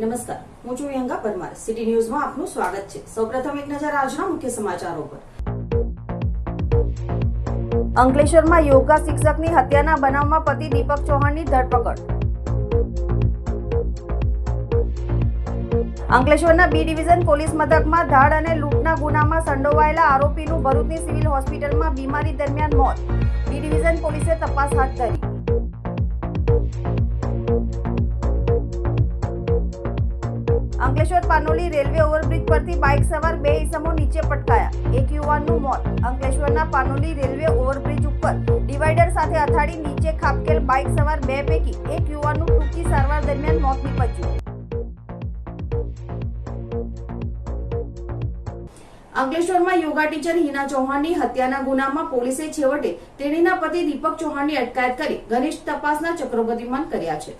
નમસ્કાર. હું છું વિહંગા પરમાર. સિટી ન્યૂઝમાં આપનું સ્વાગત છે. સૌપ્રથમ એક નજર આજના મુખ્ય સમાચારો પર. અંકલેશ્વરમાં યોગા શિક્ષકની હત્યાના બનાવમાં પતિ દીપક ચૌહાણની ધરપકડ. અંકલેશ્વરના બી ડિવિઝન પોલીસ મથકમાં ધાડ અને લૂંટના ગુનામાં સંડોવાયેલા આરોપીનું ભરૂચની સિવિલ હોસ્પિટલમાં બીમારી દરમિયાન મોત. બી ડિવિઝન પોલીસે તપાસ હાથ ધરી. અંકલેશ્વર પાનોલી રેલવે ઓવરબ્રિજ પરથી બાઇક સવાર બે ઇસમો નીચે પટકાયા. એક યુવાનનું મોત. અંકલેશ્વરના પાનોલી રેલવે ઓવરબ્રિજ ઉપર ડિવાઈડર સાથે અથાડી નીચે ખાબકેલ બાઇક સવાર બે પૈકી એક યુવાનનું ટૂંકી સારવાર દરમિયાન મોત નીપજ્યું. અંકલેશ્વરમાં યોગા ટીચર હિના ચૌહાણની હત્યાના ગુનામાં પોલીસે છેવટે તેણીના પતિ દીપક ચૌહાણની અટકાયત કરી ઘનિષ્ઠ તપાસના ચક્રો ગતિમાન કર્યા છે.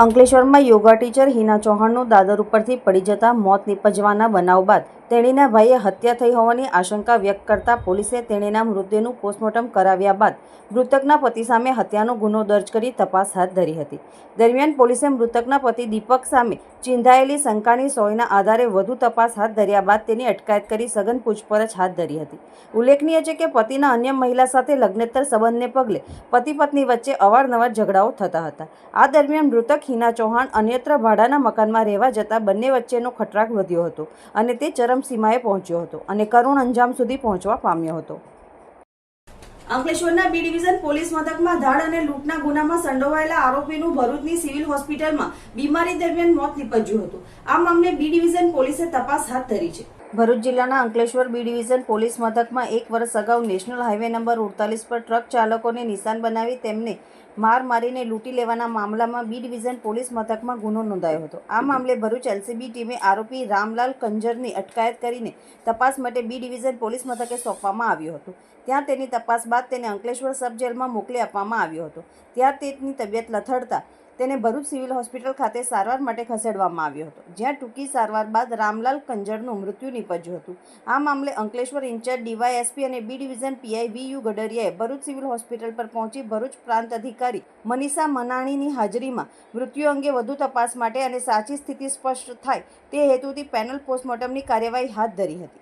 અંકલેશ્વરમાં યોગા ટીચર હિના ચૌહાણનું દાદર ઉપરથી પડી જતા મોત નીપજવાના બનાવ બાદ તેણીના ભાઈએ હત્યા થઈ હોવાની આશંકા વ્યક્ત કરતા પોલીસે તેણીના મૃતદેહનું પોસ્ટમોર્ટમ કરાવ્યા બાદ મૃતકના પતિ સામે હત્યાનો ગુનો દર્જ કરી તપાસ હાથ ધરી હતી. દરમિયાન પોલીસે મૃતકના પતિ દીપક સામે ચિંધાયેલી શંકાની સોયના આધારે વધુ તપાસ હાથ ધર્યા બાદ તેની અટકાયત કરી સઘન પૂછપરછ હાથ ધરી હતી. ઉલ્લેખનીય છે કે પતિના અન્ય મહિલા સાથે લગ્નેતર સંબંધને પગલે પતિ પત્ની વચ્ચે અવારનવાર ઝઘડાઓ થતા હતા. આ દરમિયાન મૃતક હિના ચૌહાણ અન્યત્ર ભાડાના મકાનમાં રહેવા જતા બંને વચ્ચેનો ખટરાક વધ્યો હતો અને તે ચરમસીમાએ પહોંચ્યો હતો અને કરુણ અંજામ સુધી પહોંચવા પામ્યો હતો. અંકલેશ્વરના બી ડિવિઝન પોલીસ મથકમાં ધાડ અને લૂંટના ગુનામાં સંડોવાયેલા આરોપીનું ભરૂચની સિવિલ હોસ્પિટલમાં બીમારી દરમિયાન મોત નીપજ્યું હતું. આ મામલે બી ડિવિઝન પોલીસે તપાસ હાથ ધરી છે. ભરૂચ જિલ્લાના અંકલેશ્વર બી ડિવિઝન પોલીસ મથકમાં એક વર્ષ અગાઉ નેશનલ હાઈવે નંબર ઉડતાલીસ પર ટ્રક ચાલકોને નિશાન બનાવી તેમને માર મારીને લૂંટી લેવાના મામલામાં બી ડિવિઝન પોલીસ મથકમાં ગુનો નોંધાયો હતો. આ મામલે ભરૂચ એલસીબી ટીમે આરોપી રામલાલ કંજરની અટકાયત કરીને તપાસ માટે બી ડિવિઝન પોલીસ મથકે સોંપવામાં આવ્યું હતું. ત્યાં તેની તપાસ બાદ તેને અંકલેશ્વર સબ જેલમાં મોકલી આપવામાં આવ્યો હતો. ત્યાં તેની તબિયત લથડતા તેને ભરૂચ સિવિલ હોસ્પિટલ ખાતે સારવાર માટે ખસેડવામાં આવ્યો હતો, જ્યાં ટૂંકી સારવાર બાદ રામલાલ કંજરનું મૃત્યુ નીપજ્યું હતું. આ મામલે અંકલેશ્વર ઇન્ચાર્જ ડીવાયએસપી અને B division PI V U ગડરિયાએ Bharuch civil hospital પર પહોંચી ભરૂચ પ્રાંત અધિકારી મનીષા મનાણીની હાજરીમાં મૃત્યુ અંગે વધુ તપાસ માટે અને સાચી સ્થિતિ સ્પષ્ટ થાય તે હેતુથી પેનલ પોસ્ટમોર્ટમની કાર્યવાહી હાથ ધરી હતી.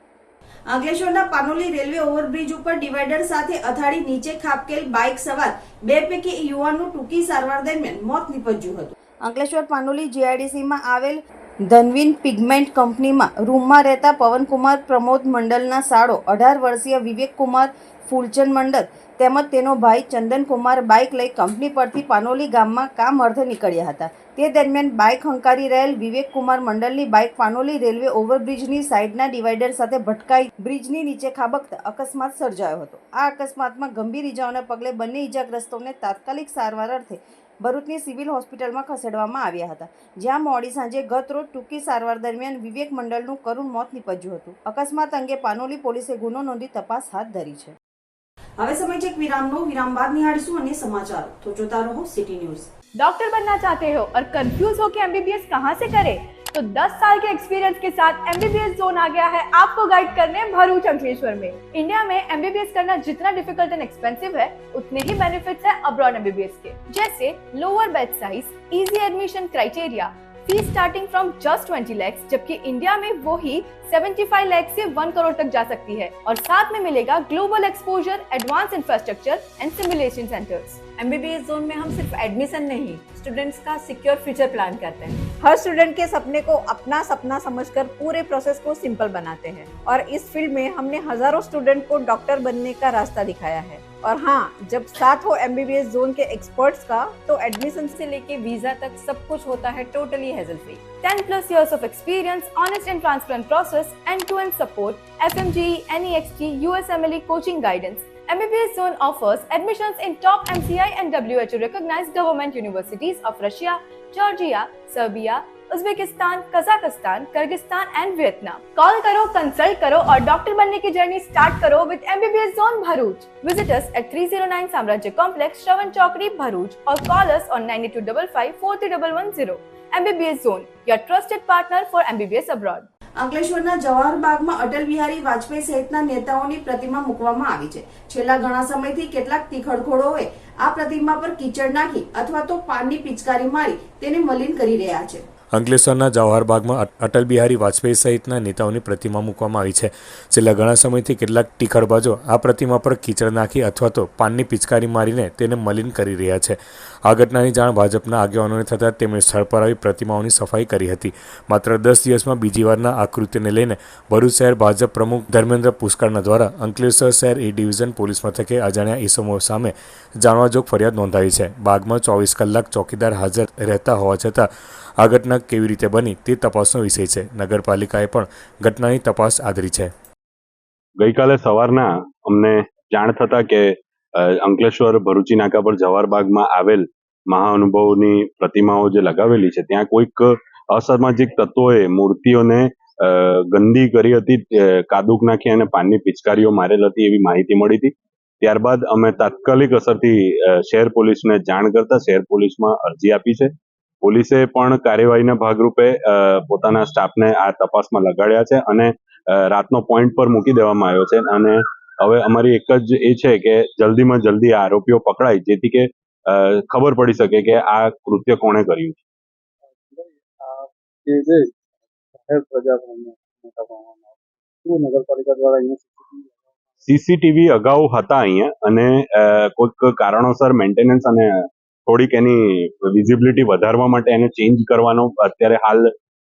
અંકલેશ્વરના પાનોલી રેલવે ઓવરબ્રિજ ઉપર ડિવાઈડર સાથે અથાડી નીચે ખાબકેલ બાઇક સવાર બે પૈકી યુવાનનું ટૂંકી સારવાર દરમિયાન મોત નીપજ્યું હતું. અંકલેશ્વર પાનોલી જીઆઈડીસીમાં આવેલ ધનવીન પિગમેન્ટ કંપનીમાં રૂમમાં રહેતા પવનકુમાર પ્રમોદ મંડલના સાળો, અઢાર વર્ષીય વિવેકકુમાર ફૂલચંદ મંડલ તેમજ તેનો ભાઈ ચંદનકુમાર બાઇક લઈ કંપની પરથી પાનોલી ગામમાં કામ અર્થે નીકળ્યા હતા. તે દરમિયાન બાઇક હંકારી રહેલ વિવેકકુમાર મંડલની બાઇક પાનોલી રેલવે ઓવરબ્રિજની સાઇડના ડિવાઈડર સાથે ભટકાઈ બ્રિજની નીચે ખાબકતા અકસ્માત સર્જાયો હતો. આ અકસ્માતમાં ગંભીર ઇજાઓના પગલે બંને ઇજાગ્રસ્તોને તાત્કાલિક સારવાર અર્થે ભરૂચની સિવિલ હોસ્પિટલમાં ખસેડવામાં આવ્યા હતા જ્યાં મોડી સાંજે ગત રોજ ટૂંકી સારવાર દરમિયાન વિવેક મંડળનું કરુણ મોત નીપજ્યું હતું અકસ્માત અંગે પાનોલી પોલીસે ગુનો નોંધી તપાસ હાથ ધરી છે હવે સમય છે એક વિરામનો વિરામ બાદ નિહાળીશું અને સમાચારો તો જોતા રહો સિટી ન્યૂઝ डॉक्टर बनना चाहते हो और कंफ्यूज हो कि एमबीबीएस कहाँ से करें तो 10 साल के एक्सपीरियंस के साथ एमबीबीएस जोन आ गया है। आपको गाइड करने भरूच अंकलेश्वर में। इंडिया में एमबीबीएस करना जितना डिफ़िकल्ट एंड एक्सपेंसिव है, उतने ही बेनिफिट्स है अब्रॉड एमबीबीएस के। जैसे lower bed size easy admission criteria fees starting from just 20 lakhs जबकि इंडिया में वो ही 75 लाख से 1 करोड़ तक जा सकती है। और साथ में मिलेगा global exposure advance infrastructure and simulation centres MBBS zone में हम सिर्फ़ एडमिशन नहीं स्टूडेंट्स का सिक्योर फ्यूचर प्लान करते हैं। हर स्टूडेंट के सपने को अपना सपना समझकर पूरे प्रोसेस को सिंपल बनाते हैं। और इस फ़ील्ड में हमने हज़ारों स्टूडेंट को डॉक्टर बनने का रास्ता दिखाया है। और हाँ जब साथ हो एमबीबीएस जोन के एक्सपर्ट्स का तो एडमिशन से लेके वीज़ा तक सब कुछ होता है totally hassle free 10 plus years of experience, honest and transparent process, end-to-end support, FMGE, NEXT, USMLE coaching guidance. MBBS Zone offers admissions in top MCI and WHO recognized government universities of Russia, Georgia, Serbia, Uzbekistan Kazakhstan Kyrgyzstan and Vietnam call करो consult करो और doctor बनने की journey start करो with MBBS zone Bharuch visit us at 309 Samrajya complex Shravan Chowkdi Bharuch और call us on 9255 MBBS Zone, your trusted partner for MBBS abroad. અંકલેશ્વરના જવાહર બાગમાં અટલ બિહારી વાજપેયી સહિતના નેતાઓની પ્રતિમા મૂકવામાં આવી છે. છેલ્લા ઘણા સમયથી કેટલાક તીખડખોડોએ આ પ્રતિમા પર કીચડ નાખી અથવા તો પાનની પિચકારી મારી તેને મલિન કરી રહ્યા છે. અંકલેશ્વરના જવાહરબાગમાં અટલ બિહારી વાજપેયી સહિતના નેતાઓની પ્રતિમા મૂકવામાં આવી છે. છેલ્લા ઘણા સમયથી કેટલાક ટીખળબાજો આ પ્રતિમા પર કીચડ નાખી અથવા તો પાનની પિચકારી મારીને તેને મલિન કરી રહ્યા છે. આ ઘટનાની જાણ ભાજપના આગેવાનોને થતાં તેમણે સ્થળ પર આવી પ્રતિમાઓની સફાઈ કરી હતી. માત્ર દસ દિવસમાં બીજી વારના આકૃતિને લઈને ભરૂચ શહેર ભાજપ પ્રમુખ ધર્મેન્દ્ર પુષ્કરના દ્વારા અંકલેશ્વર શહેર એ ડિવિઝન પોલીસ મથકે અજાણ્યા ઈસમો સામે જાણવાજોગ ફરિયાદ નોંધાવી છે. બાગમાં ચોવીસ કલાક ચોકીદાર હાજર રહેતા હોવા છતાં આ ઘટના કેવી રીતે બની તે તપાસનો વિષય છે. નગરપાલિકાએ પણ ઘટનાની તપાસ આદરી છે. ગઈકાલે સવારના અમને જાણ થતા કે અંકલેશ્વર ભરૂચી નાકા પર જવાહરબાગમાં આવેલ મહાઅનુભવની પ્રતિમાઓ જે લગાવેલી છે, ત્યાં કોઈક અસામાજિક તત્વોએ મૂર્તિઓને ગંદી કરી હતી કાદુક નાખી અને પાનની પિચકારીઓ મારેલ હતી એવી માહિતી મળી હતી. ત્યારબાદ અમે તાત્કાલિક અસરથી શહેર પોલીસને જાણ કરતા શહેર પોલીસમાં અરજી આપી છે. પોલીસે પણ કાર્યવાહીના ભાગરૂપે પોતાના સ્ટાફને આ તપાસમાં લગાડ્યા છે અને રાતનો પોઈન્ટ પર મૂકી દેવામાં આવ્યો છે. અને હવે અમારી એક જ એ છે કે જલ્દીમાં જલ્દી આ આરોપીઓ પકડાય જેથી કે ખબર પડી શકે કે આ કૃત્ય કોણે કર્યું છે. નગરપાલિકા દ્વારા સીસીટીવી અગાઉ હતા અહીંયા અને કોઈક કારણોસર મેન્ટેનન્સ અને થોડીક એની વિઝિબિલિટી વધારવા માટે એને ચેન્જ કરવાનો અત્યારે હાલ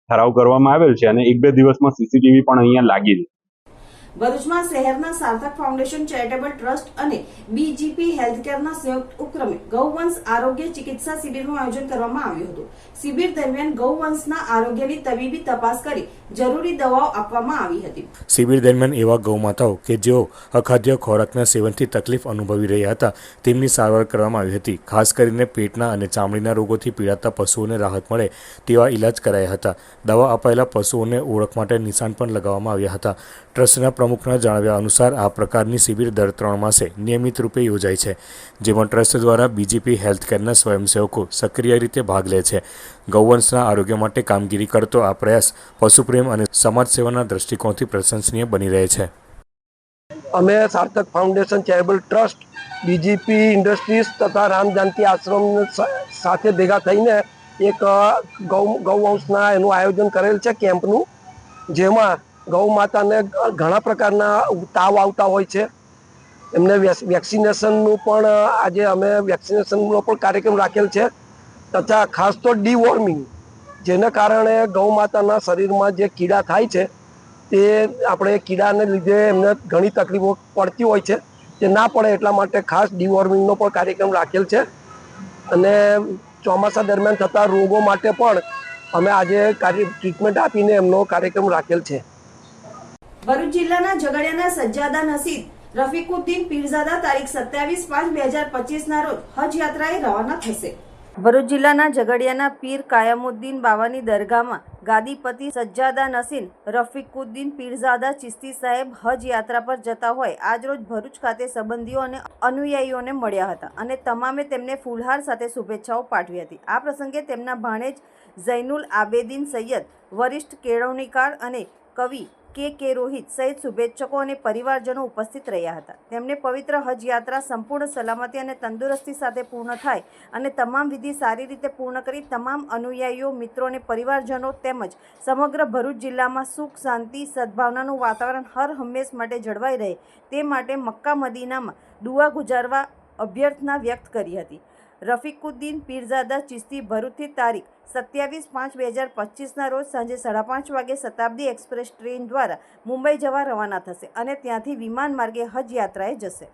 ઠરાવ કરવામાં આવેલ છે અને એક બે દિવસમાં સીસીટીવી પણ અહીંયા લાગી જશે. ભરૂચમાં શહેરના સાર્થક ફાઉન્ડેશન ચેરિટેબલ ટ્રસ્ટ અને બીજીપી હેલ્થકેરના સંયુક્ત ઉપક્રમે ગૌવંશ આરોગ્ય ચિકિત્સા શિબિરનું આયોજન કરવામાં આવ્યું હતું. શિબિર દરમિયાન ગૌવંશના આરોગ્યની તબીબી તપાસ કરી જરૂરી દવાઓ આપવામાં આવી હતી. શિબિર દરમિયાન એવા ગૌમાતાઓ કે જેઓ અખાદ્ય ખોરાકના સેવનથી તકલીફ અનુભવી રહ્યા હતા, તેમની સારવાર કરવામાં આવી હતી. ખાસ કરીને પેટના અને ચામડીના રોગોથી પીડાતા પશુઓને રાહત મળે તેવા ઇલાજ કરાયા હતા. દવા અપાયેલા પશુઓને ઓળખ માટે નિશાન પણ લગાવવામાં આવ્યા હતા. ટ્રસ્ટના પ્રમુખના જણાવ્યા અનુસાર આ પ્રકારની શિબિર દર ત્રણ માસે નિયમિત રૂપે યોજાય છે, જેમાં ટ્રસ્ટ દ્વારા બીજીપી હેલ્થકેરના સ્વયંસેવકો સક્રિય રીતે ભાગ લે છે. ગૌવંશના આરોગ્ય માટે કામગીરી કરતો આ પ્રયાસ પશુપ્રેમ અને સમાજ સેવાના દ્રષ્ટિકોણથી પ્રશંસનીય બની રહે છે. અમે Sarthak foundation, charitable trust, BGP industries તથા રામ જાનકી આશ્રમ સાથે ભેગા થઈને એક, ગૌ, ગૌવંશના એનું આયોજન કરેલ છે કેમ્પનું, જેમાં ગૌ માતાને ઘણા પ્રકારના તાવ આવતા હોય છે. એમને વેક્સિનેશનનું પણ, આજે અમે વેક્સિનેશનનો પણ કાર્યક્રમ રાખેલ છે. તથા ખાસ તો ડીવોર્મિંગ, જેને કારણે ગૌ માતાના શરીરમાં જે કીડા થાય છે, તે આપણે કીડાને લીધે એમને ઘણી તકલીફો પડતી હોય છે. તે ના પડે એટલા માટે ખાસ ડીવોર્મિંગનો પણ કાર્યક્રમ રાખેલ છે. અને ચોમાસા દરમિયાન થતા રોગો માટે પણ અમે આજે કાર્ય, ટ્રીટમેન્ટ આપીને એમનો કાર્યક્રમ રાખેલ છે. ભરૂચ જિલ્લાના ઝઘડિયાના સજ્જાદા નસીદ, રફીકુદ્દીન પીરઝાદા, તારીખ સત્યાવીસ પાંચ બે હજાર પચીસના રોજ હજ યાત્રાએ રવાના થશે. ભરૂચ જિલ્લાના ઝઘડિયાના પીર કાયમુદ્દીન બાવાની દરગાહમાં ગાદીપતિ સજ્જાદા નસીન, રફીકુદ્દીન પીરઝાદા ચિસ્તી સાહેબ હજ યાત્રા પર જતા હોય આજરોજ ભરૂચ ખાતે સંબંધીઓ અને અનુયાયીઓને મળ્યા હતા અને તમામે તેમને ફૂલહાર સાથે શુભેચ્છાઓ પાઠવી હતી. આ પ્રસંગે તેમના ભાણેજ ઝૈનુલ આબેદીન સૈયદ, વરિષ્ઠ કેળવણીકાર અને કવિ કે કે રોહિત સહિત શુભેચ્છકો અને પરિવારજનો ઉપસ્થિત રહ્યા હતા. તેમણે પવિત્ર હજ યાત્રા સંપૂર્ણ સલામતી અને તંદુરસ્તી સાથે પૂર્ણ થાય અને તમામ વિધિ સારી રીતે પૂર્ણ કરી તમામ અનુયાયીઓ, મિત્રો અને પરિવારજનો તેમજ સમગ્ર ભરૂચ જિલ્લામાં સુખ, શાંતિ, સદભાવનાનું વાતાવરણ હર હંમેશ માટે જળવાઈ રહે તે માટે મક્કા મદીનામાં દુઆ ગુજારવા અભ્યર્થના વ્યક્ત કરી હતી. રફીકુદ્દીન પીરઝાદા ચિસ્તી ભરૂચથી તારીખ સત્યાવીસ પાંચ બે હજાર પચીસના રોજ સાંજે સાડા પાંચ વાગે શતાબ્દી એક્સપ્રેસ ટ્રેન દ્વારા મુંબઈ જવા રવાના થશે અને ત્યાંથી વિમાન માર્ગે હજ યાત્રાએ જશે.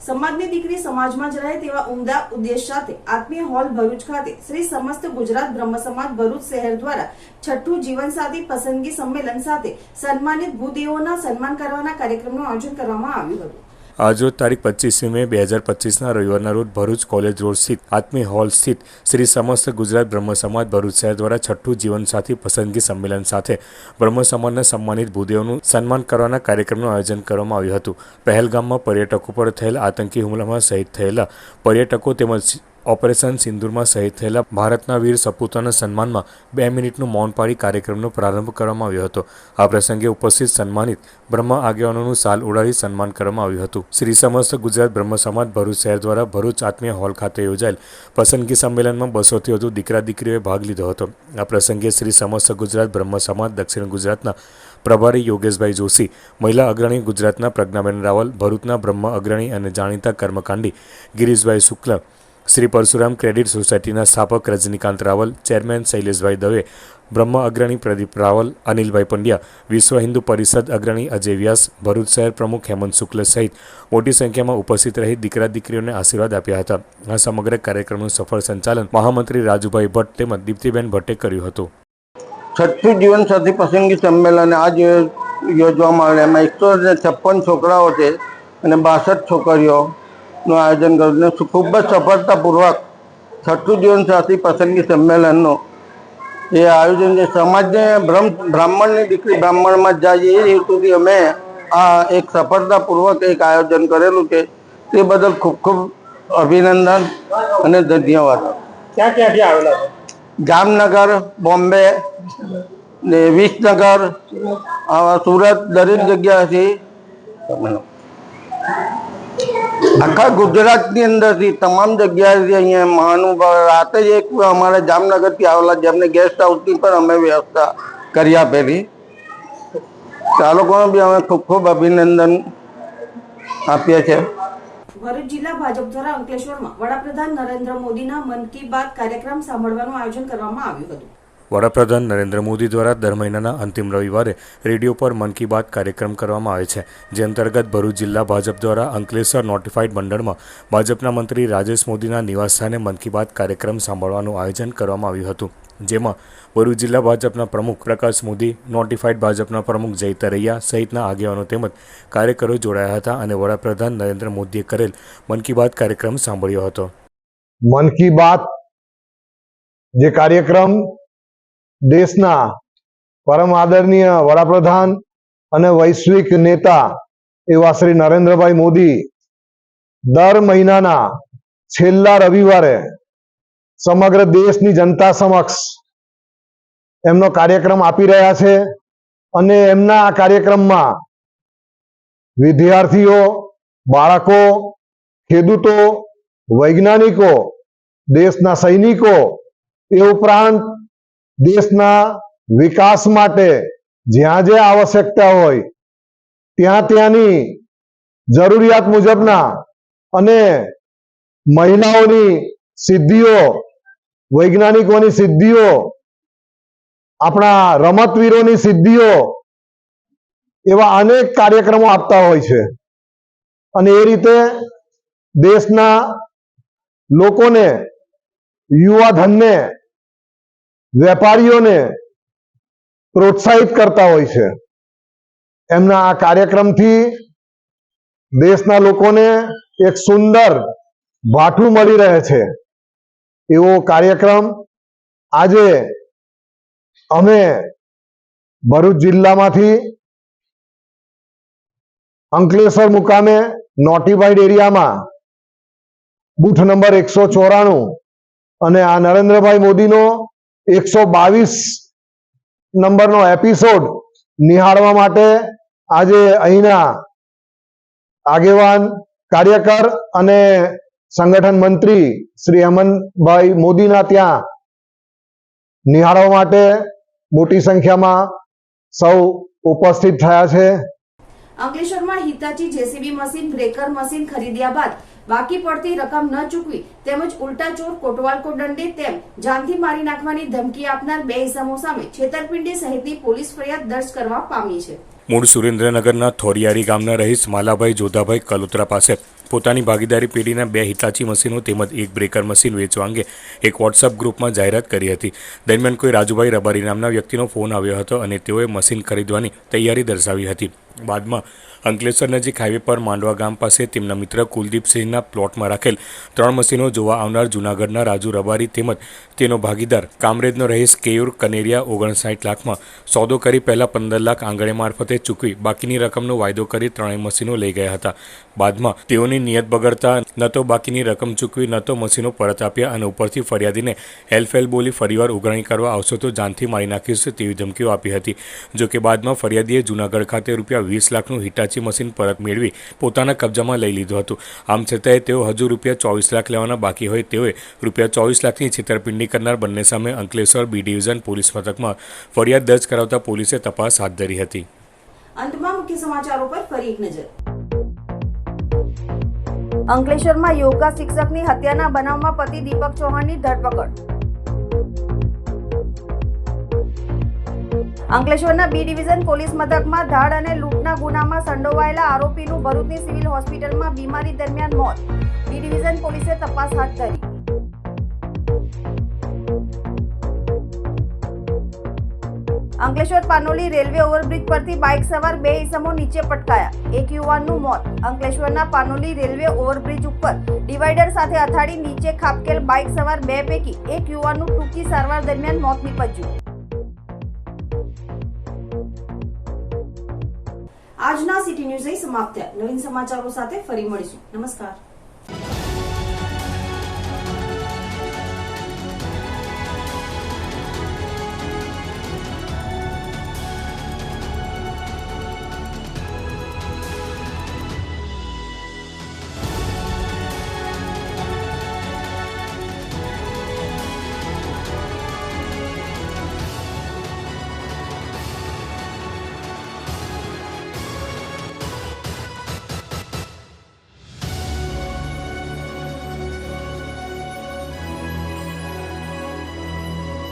સમાજની દીકરી સમાજમાં જ રહે તેવા ઉમદા ઉદ્દેશ સાથે આત્મીય હોલ ભરૂચ ખાતે શ્રી સમસ્ત ગુજરાત બ્રહ્મ સમાજ ભરૂચ શહેર દ્વારા છઠ્ઠું જીવનસાથી પસંદગી સંમેલન સાથે સન્માનિત ભૂદેવોના સન્માન કરવાના કાર્યક્રમનું આયોજન કરવામાં આવ્યું હતું. આજરોજ તારીખ પચીસમી મે બે હજાર પચીસના રવિવારના રોજ ભરૂચ કોલેજ રોડ સ્થિત આત્મી હોલ સ્થિત શ્રી સમસ્ત ગુજરાત બ્રહ્મ સમાજ ભરૂચ શહેર દ્વારા છઠ્ઠું જીવનસાથી પસંદગી સંમેલન સાથે બ્રહ્મ સમાજના સન્માનિત ભૂદેવોનું સન્માન કરવાના કાર્યક્રમનું આયોજન કરવામાં આવ્યું હતું. પહેલગામમાં પર્યટકો પર થયેલ આતંકી હુમલામાં શહીદ થયેલા પર્યટકો તેમજ ઓપરેશન સિંદુરમાં શહીદ થયેલા ભારતના વીર સપૂતોના સન્માનમાં બે મિનિટનું મૌન પાળી કાર્યક્રમનો પ્રારંભ કરવામાં આવ્યો હતો. આ પ્રસંગે ઉપસ્થિત સન્માનિત બ્રહ્મ આગેવાનોનું સાલ ઉડાડી સન્માન કરવામાં આવ્યું હતું. શ્રી સમસ્ત ગુજરાત બ્રહ્મ સમાજ ભરૂચ શહેર દ્વારા ભરૂચ આત્મીય હોલ ખાતે યોજાયેલ પસંદગી સંમેલનમાં બસોથી વધુ દીકરા દીકરીઓએ ભાગ લીધો હતો. આ પ્રસંગે શ્રી સમસ્ત ગુજરાત બ્રહ્મ સમાજ, દક્ષિણ ગુજરાતના પ્રભારી યોગેશભાઈ જોશી, મહિલા અગ્રણી ગુજરાતના પ્રજ્ઞાબેન રાવલ, ભરૂચના બ્રહ્મ અગ્રણી અને જાણીતા કર્મકાંડી ગિરીશભાઈ શુક્લ શ્રી પરશુરામ ક્રેડિટ સોસાયટીના સ્થાપક રજનીકાંત રાવલ, ચેરમેન શૈલેષભાઈ દવે, બ્રહ્મ અગ્રણી પ્રદીપ રાવલ, અનિલભાઈ પંડ્યા, વિશ્વ હિન્દુ પરિષદ અગ્રણી અજય વ્યાસ, ભરૂચ શહેર પ્રમુખ હેમંત શુક્લ સહિત મોટી સંખ્યામાં ઉપસ્થિત રહી દીકરા દીકરીઓને આશીર્વાદ આપ્યા હતા. આ સમગ્ર કાર્યક્રમનું સફળ સંચાલન મહામંત્રી રાજુભાઈ ભટ્ટ તેમજ દીપ્તિબેન ભટ્ટે કર્યું હતું. છઠ્ઠી જીવનસાથી પસંદગી સંમેલન આજ યોજવામાં આવેલ. એમાં એકસો છપ્પન છોકરાઓ છે અને બાસઠ છોકરીઓનું આયોજન કર્યું અને ખૂબ જ સફળતાપૂર્વક છઠ્ઠું જીવનસાથી પસંદગી સંમેલનનું એ આયોજન છે. સમાજને બ્રહ્મ બ્રાહ્મણની દીકરી બ્રાહ્મણમાં જાય એ હેતુથી અમે આ એક સફળતાપૂર્વક એક આયોજન કરેલું છે. તે બદલ ખૂબ ખૂબ અભિનંદન અને ધન્યવાદ. ક્યાં ક્યાંથી આવેલા જામનગર બોમ્બે ને વિસનગર આવા સુરત દરેક જગ્યાએથી આખા ગુજરાતની અંદરથી તમામ જગ્યાએથી અહીંયા મહાનુભાવ રાતે જ એક અમારા જામનગરથી આવેલા જેમને ગેસ્ટ હાઉસની પણ અમે વ્યવસ્થા કરી આપેલી. આ લોકોને બી અમે ખૂબ ખૂબ અભિનંદન આપીએ છીએ. ભરૂચ જિલ્લા ભાજપ દ્વારા અંકલેશ્વરમાં વડાપ્રધાન નરેન્દ્ર મોદીના મન કી બાત કાર્યક્રમ સાંભળવાનું આયોજન કરવામાં આવ્યું હતું. વડાપ્રધાન નરેન્દ્ર મોદી દ્વારા દર મહિનાના અંતિમ રવિવારે રેડિયો પર મન કી બાત કાર્યક્રમ કરવામાં આવે છે, જે અંતર્ગત ભરૂચ જિલ્લા ભાજપ દ્વારા અંકલેશ્વર નોટિફાઈડ મંડળમાં ભાજપના મંત્રી રાજેશ મોદીના નિવાસસ્થાને મન કી બાત કાર્યક્રમ સાંભળવાનું આયોજન કરવામાં આવ્યું હતું. જેમાં ભરૂચ જિલ્લા ભાજપના પ્રમુખ પ્રકાશ મોદી નોટિફાઈડ ભાજપના પ્રમુખ જય તરૈયા સહિતના આગેવાનો તેમજ કાર્યકરો જોડાયા હતા અને વડાપ્રધાન નરેન્દ્ર મોદીએ કરેલ મન કી બાત કાર્યક્રમ સાંભળ્યો હતો. મન કી બાત જે કાર્યક્રમ દેશના પરમ આદરણીય વડાપ્રધાન અને વૈશ્વિક નેતા એવા શ્રી નરેન્દ્રભાઈ મોદી દર મહિનાના છેલ્લા રવિવારે સમગ્ર દેશની જનતા સમક્ષ એમનો કાર્યક્રમ આપી રહ્યા છે અને એમના આ કાર્યક્રમમાં વિદ્યાર્થીઓ, બાળકો, ખેડૂતો, વૈજ્ઞાનિકો, દેશના સૈનિકો એ ઉપરાંત દેશના વિકાસ માટે જ્યાં જે આવશ્યકતા હોય, ત્યાં ત્યાંની જરૂરિયાત મુજબના અને મહિલાઓની સિદ્ધિઓ, વૈજ્ઞાનિકોની સિદ્ધિઓ, આપણા રમતવીરોની સિદ્ધિઓ એવા અનેક કાર્યક્રમો આપતા હોય છે. અને એ રીતે દેશના લોકોને યુવા ધનને વેપારીઓને પ્રોત્સાહિત કરતા હોય છે. એમના આ કાર્યક્રમથી દેશના લોકોને એક સુંદર ભાઠું મળી રહે છે. એવો કાર્યક્રમ આજે અમે ભરૂચ જિલ્લામાંથી અંકલેશ્વર મુકામે નોટિફાઈડ એરિયામાં બૂથ નંબર એકસો ચોરાણું અને આ નરેન્દ્રભાઈ મોદીનો એકસો બાવીસ નંબરનો એપિસોડ નિહાળવા માટે આજે અહીંના આગેવાન, કાર્યકર અને સંગઠન મંત્રી શ્રી હેમંતભાઈ મોદીના ત્યાં નિહાળવા માટે મોટી સંખ્યામાં સૌ ઉપસ્થિત થયા છે. અંકલેશ્વરમાં Hitachi JCB machine, breaker machine ખરીદ્યા બાદ બાકી પડતી રકમ ન ચૂકવી તેમજ ઉલટા ચોર કોટવાલકો દંડે તેમ જાનથી મારી નાખવાની ધમકી આપનાર બે ઇસમો સામે છેતરપિંડી સહિતની પોલીસ ફરિયાદ દર્જ કરવા પામી છે. મૂળ સુરેન્દ્રનગરના થોરિયારી ગામના રહીશ માલાભાઈ જોધાભાઈ કલોત્રા પાસે પોતાની ભાગીદારી પેઢીના બે હિતાચી મશીનો તેમજ એક બ્રેકર મશીન વેચવા અંગે એક વોટ્સઅપ ગ્રુપમાં જાહેરાત કરી હતી. દરમિયાન કોઈ રાજુભાઈ રબારી નામના વ્યક્તિનો ફોન આવ્યો હતો અને તેઓએ મશીન ખરીદવાની તૈયારી દર્શાવી હતી. બાદમાં અંકલેશ્વર નજીક હાઈવે પર માંડવા ગામ પાસે તેમના મિત્ર કુલદીપસિંહના પ્લોટમાં રાખેલ ત્રણ મશીનો જોવા આવનાર જૂનાગઢના રાજુ રબારી તેમજ તેનો ભાગીદાર કામરેજનો રહીશ કેયુર કનેરિયા ઓગણસાઠ લાખમાં સોદો કરી પહેલાં પંદર લાખ આંગણે મારફતે ચૂકવી બાકીની રકમનો વાયદો કરી ત્રણેય મશીનો લઈ ગયા હતા. બાદમાં તેઓની નિયત બગડતા ન તો બાકીની રકમ ચૂકવી, ન તો મશીનો પરત આપ્યા અને ઉપરથી ફરિયાદીને હેલફેલ બોલી ફરીવાર ઉઘરાણી કરવા આવશો તો જાનથી મારી નાખીશ તેવી ધમકીઓ આપી હતી. જો કે બાદમાં ફરિયાદીએ જૂનાગઢ ખાતે રૂપિયા વીસ લાખનું હિટાચી મશીન પરત મેળવી પોતાના કબજામાં લઈ લીધું હતું. આમ છતાંય તેઓ હજુ રૂપિયા ચોવીસ લાખ લેવાના બાકી હોય તેઓએ રૂપિયા ચોવીસ લાખની છેતરપિંડી કરનાર બંને સામે અંકલેશ્વર બી ડિવિઝન પોલીસ મથકમાં ફરિયાદ દર્જ કરાવતા પોલીસે તપાસ હાથ ધરી હતી. અંતમાં મુખ્ય સમાચારો પર ફરી એક નજર. અંકલેશ્વરમાં યોગા શિક્ષકની હત્યાના બનાવમાં પતિ દીપક ચૌહાણની ધરપકડ. અંકલેશ્વરના બી ડિવિઝન પોલીસ મથકમાં ધાડ અને લૂંટના ગુનામાં સંડોવાયેલા આરોપીનું ભરૂચની સિવિલ હોસ્પિટલમાં બીમારી દરમિયાન મોત. બી ડિવિઝન પોલીસે તપાસ હાથ ધરી. અંકલેશ્વર પાનોલી રેલવે ઓવરબ્રિજ પરથી બાઇક સવાર બે ઇસમો નીચે પટકાયા. એક યુવાનનું મોત. અંકલેશ્વરના પાનોલી રેલવે ઓવરબ્રિજ ઉપર ડિવાઈડર સાથે અથાડી નીચે ખાબકેલ બાઇક સવાર બે પૈકી એક યુવાનનું ટૂંકી સારવાર દરમિયાન મોત નીપજ્યું. આજના સિટી ન્યૂઝ અહીં સમાપ્ત થયા. નવીન સમાચારો સાથે ફરી મળીશું. નમસ્કાર.